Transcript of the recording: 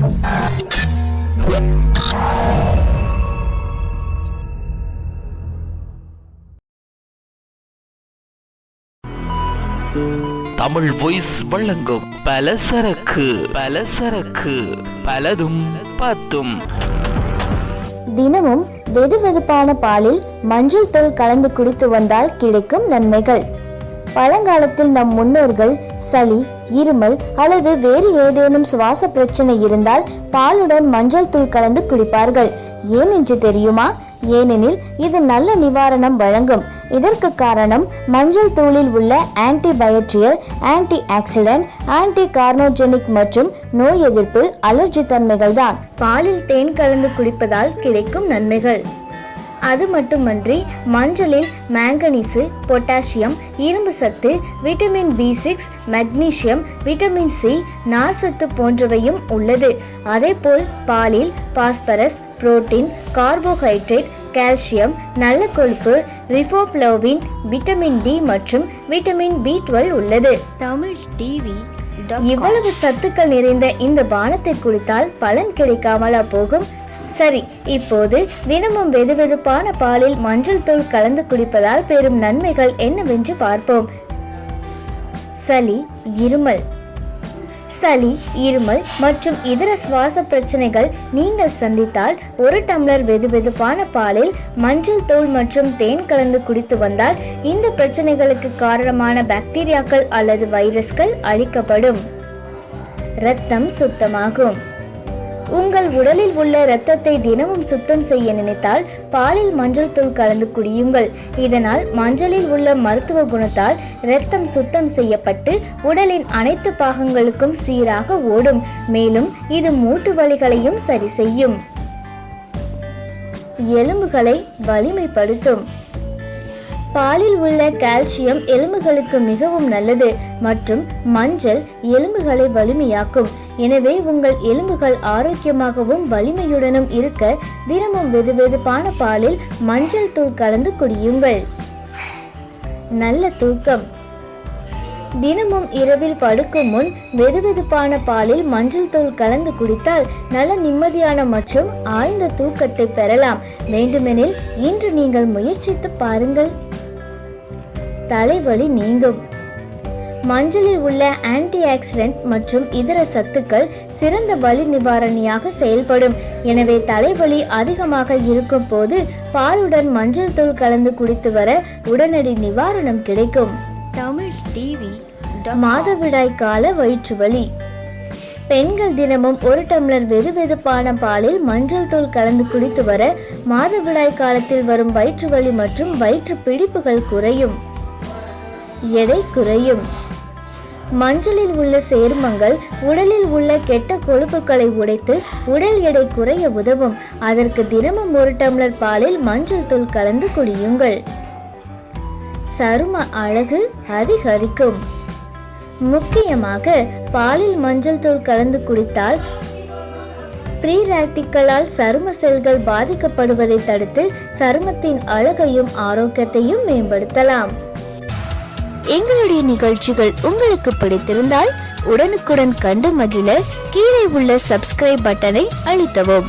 Tamil voice வழங்கும் பலசரக்கு பலசரக்கு பலதும் பத்தும். தினமும் வெதுவெதுப்பான பாலில் மஞ்சள் தூள் கலந்து குடித்து வந்தால் கிடைக்கும் நன்மைகள். பழங்காலத்தில் நம் முன்னோர்கள் சளி இருமல் அல்லது வேறு ஏதேனும் சுவாச பிரச்சனை இருந்தால் பாலுடன் மஞ்சள் தூள் கலந்து குடிப்பார்கள். ஏன் என்று தெரியுமா? ஏனெனில் இது நல்ல நிவாரணம் வழங்கும். இதற்கு காரணம் மஞ்சள் தூளில் உள்ள antibacterial anti oxidant anti carcinogenic மற்றும் நோய் எதிர்ப்பு அலர்ஜி தன்மைகள் தான் பாலில் தேன் கலந்து குடிப்பதால் கிடைக்கும் நன்மைகள். அது மட்டுமன்றி மஞ்சளில் மேங்கனீசு பொட்டாசியம் இரும்பு சத்து vitamin B six magnesium vitamin C நார்சத்து போன்றவையும் உள்ளது. அதேபோல் பாலில் பாஸ்பரஸ் புரோட்டீன் கார்போஹைட்ரேட் கால்சியம் நல்ல கொழுப்பு ரிஃபோப்ளோவின் விட்டமின் டி மற்றும் விட்டமின் பி டுவெல் உள்ளது. தமிழ் டிவி இவ்வளவு சத்துக்கள் நிறைந்த இந்த பானத்தை குடித்தால் பலன் கிடைக்காமலா போகும்? சரி இப்போது தினமும் வெதுவெதுப்பான பாலில் மஞ்சள் தூள் கலந்து குடிப்பதால் பெறும் நன்மைகள் என்னவென்று பார்ப்போம். சளி இருமல். சளி இருமல் மற்றும் இதர சுவாச பிரச்சனைகள் நீங்கள் சந்தித்தால் ஒரு டம்ளர் வெதுவெதுப்பான பாலில் மஞ்சள் தூள் மற்றும் தேன் கலந்து குடித்து வந்தால் இந்த பிரச்சனைகளுக்கு காரணமான பாக்டீரியாக்கள் அல்லது வைரஸ்கள் அழிக்கப்படும். இரத்தம் சுத்தமாகும். உங்கள் உடலில் உள்ள இரத்தத்தை தினமும் சுத்தம் செய்ய நினைத்தால் பாலில் மஞ்சள் தூள் கலந்து குடியுங்கள். இதனால் மஞ்சளில் உள்ள மருத்துவ குணத்தால் இரத்தம் சுத்தம் செய்யப்பட்டு உடலின் அனைத்து பாகங்களுக்கும் சீராக ஓடும். மேலும் இது மூட்டு வலிகளையும் சரி செய்யும். எலும்புகளை வலிமைப்படுத்தும். பாலில் உள்ள கால்சியம் எலும்புகளுக்கு மிகவும் நல்லது மற்றும் மஞ்சள் எலும்புகளை வலிமையாக்கும். எனவே உங்கள் எலும்புகள் ஆரோக்கியமாகவும் வலிமையுடனும் இருக்க தினமும் வெதுவெதுப்பான பாலில் மஞ்சள் தூள் கலந்து குடியுங்கள். நல்ல தூக்கம். தினமும் இரவில் படுக்கும் முன் வெதுவெதுப்பான பாலில் மஞ்சள் தூள் கலந்து குடித்தால் நல்ல நிம்மதியான மற்றும் ஆழ்ந்த தூக்கத்தை பெறலாம். வேண்டுமெனில் இன்று நீங்கள் முயற்சித்து பாருங்கள். தலைவலி நீங்கும். மஞ்சளில் உள்ள ஆன்டி ஆக்சிடென்ட் மற்றும் இதர சத்துக்கள் சிறந்த வலி நிவாரணியாக செயல்படும். எனவே தலைவலி அதிகமாக இருக்கும் போது பாலுடன் மஞ்சள் தூள் கலந்து குடித்து வர உடனடி நிவாரணம் கிடைக்கும். தமிழ் டிவி மாதவிடாய் கால வயிற்று வலி பெண்கள் தினமும் ஒரு டம்ளர் வெதுவெதுப்பான பாலில் மஞ்சள் தூள் கலந்து குடித்து வர மாதவிடாய் காலத்தில் வரும் வயிற்று வலி மற்றும் வயிற்று பிடிப்புகள் குறையும். எடை குறையும். மஞ்சளில் உள்ள சேர்மங்கள் உடலில் உள்ள கெட்ட கொழுப்புகளை உடைத்து உடல் எடை குறைய உதவும். அதற்கு தினமும் ஒரு டம்ளர் பாலில் மஞ்சள் தூள் கலந்து குடியுங்கள். சரும அழகு அதிகரிக்கும். முக்கியமாக பாலில் மஞ்சள் தூள் கலந்து குடித்தால் ப்ரீராட்டிக்கலால் சரும செல்கள் பாதிக்கப்படுவதை தடுத்து சருமத்தின் அழகையும் ஆரோக்கியத்தையும் மேம்படுத்தலாம். எங்களுடைய நிகழ்ச்சிகள் உங்களுக்கு பிடித்திருந்தால் உடனுக்குடன் கண்டு மகிழ கீழே உள்ள சப்ஸ்கிரைப் பட்டனை அழுத்தவும்.